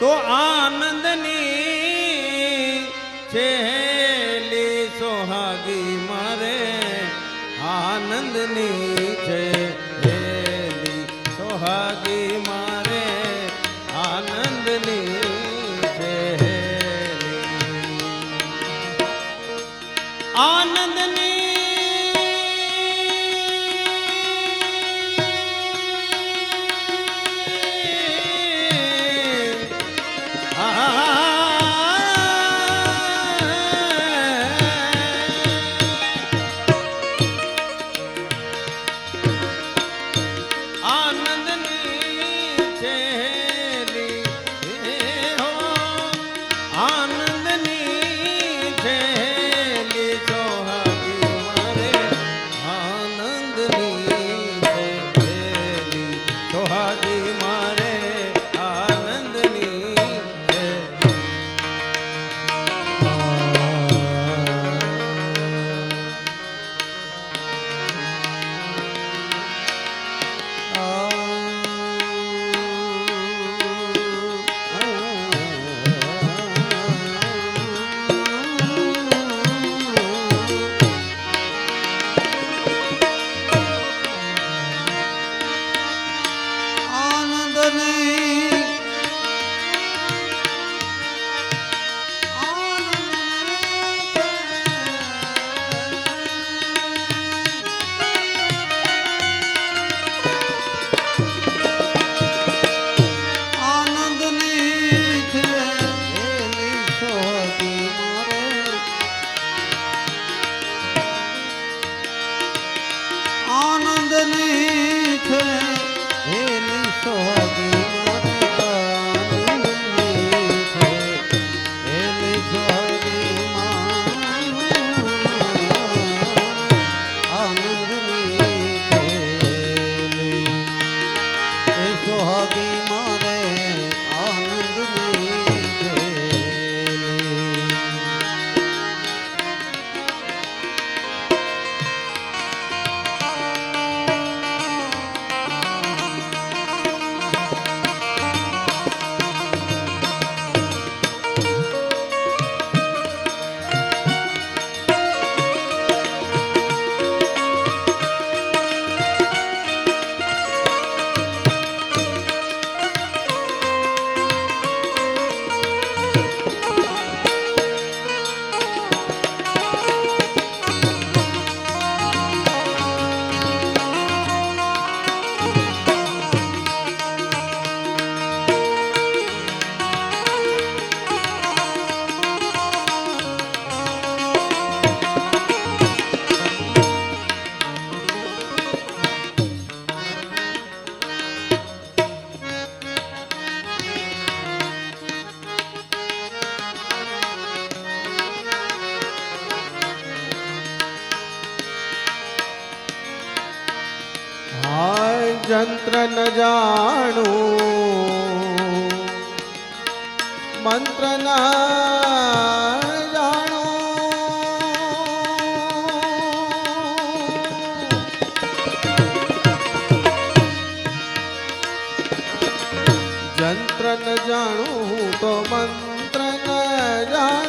તો આનંદની છેલી સોહાગી મારે આનંદની છે સોહાગી જંત્ર ન જાણું મંત્ર ન જંત્ર ન જાણું તો મંત્ર ન જાણું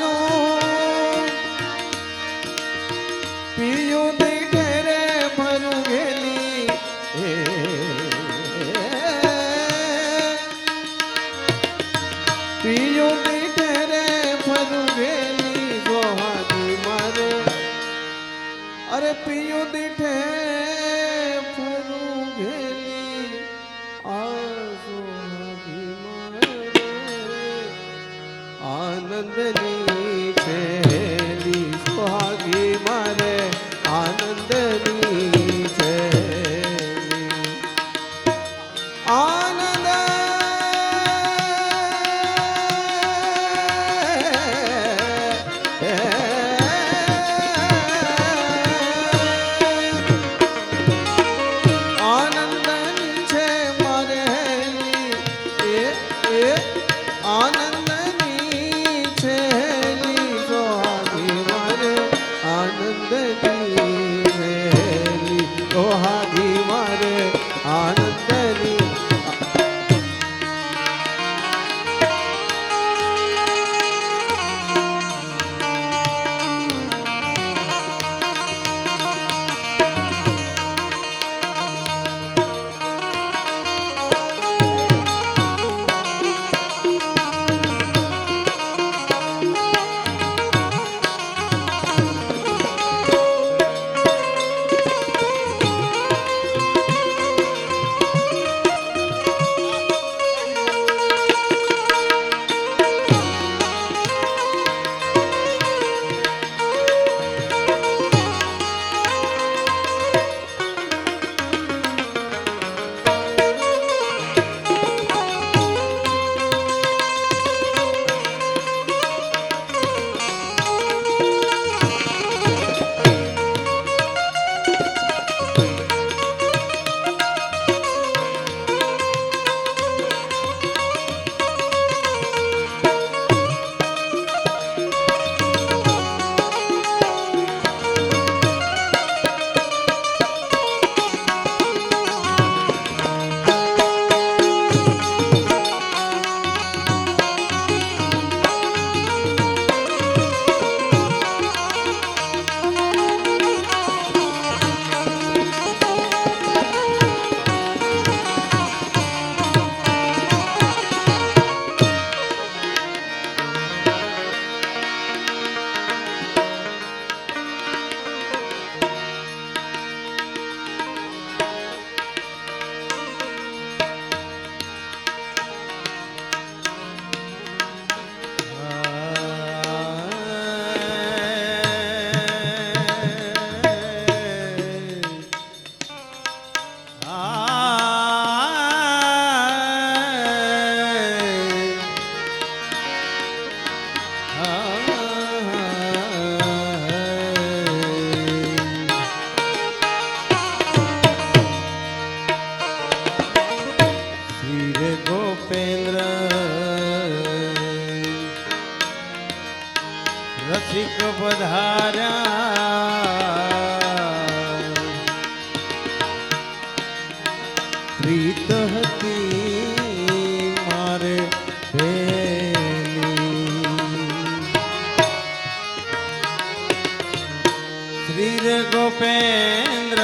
શ્રી રે ગોપેન્દ્ર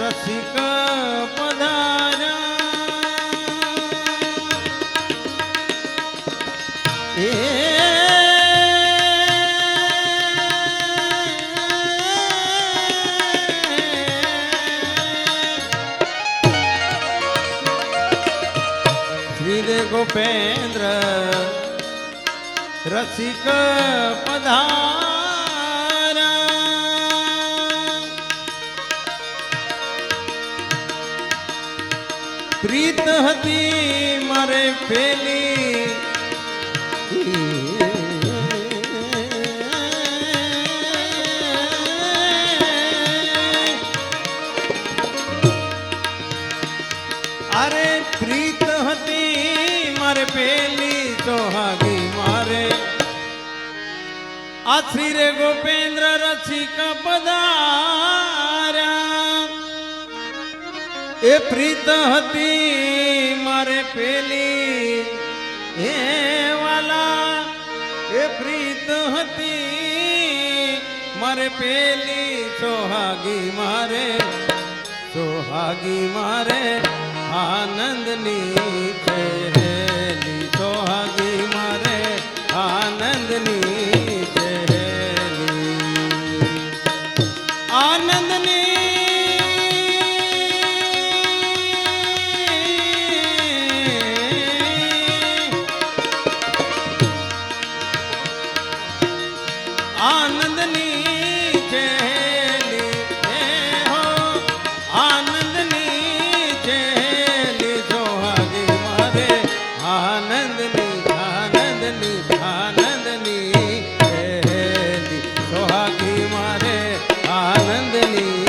રસિક પધાર્યા શ્રી રે પ્રીત હતી મારે પેલી. અરે પ્રીત હતી મારે પેલી સોહાગી મારે. આથી રે ગોપેન્દ્ર રસિક પધાર્યા એ પ્રીત હતી મારે પેલી હે વાલા એ પ્રીત હતી મારે પેલી સોહાગી મારે સોહાગી મારે આનંદની ચહેલી સોહાગી મારે આનંદની મારે આનંદની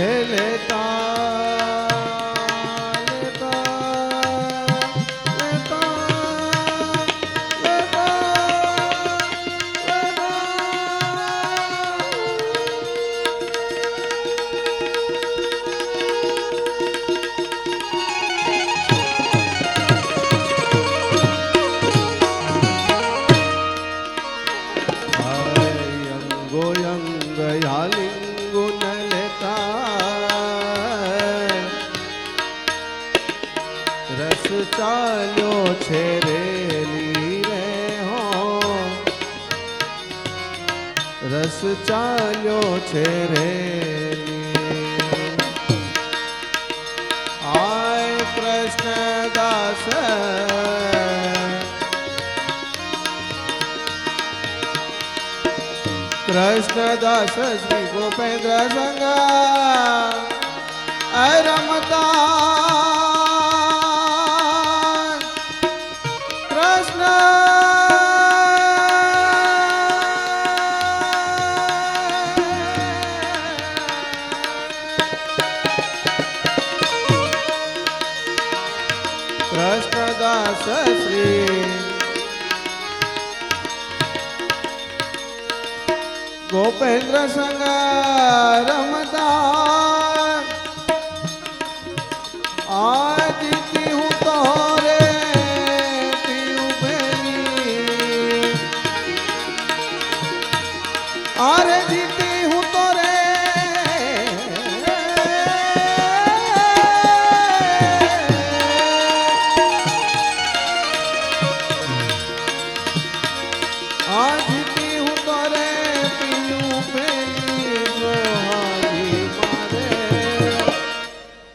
হেলে তা આય કૃષ્ણ દાસ કૃષ્ણદાસ શ્રી ગોપેન્દ્ર સંગા રમતા કૃષ્ણદાસ શ્રી ગોપેન્દ્ર સંગ રમતા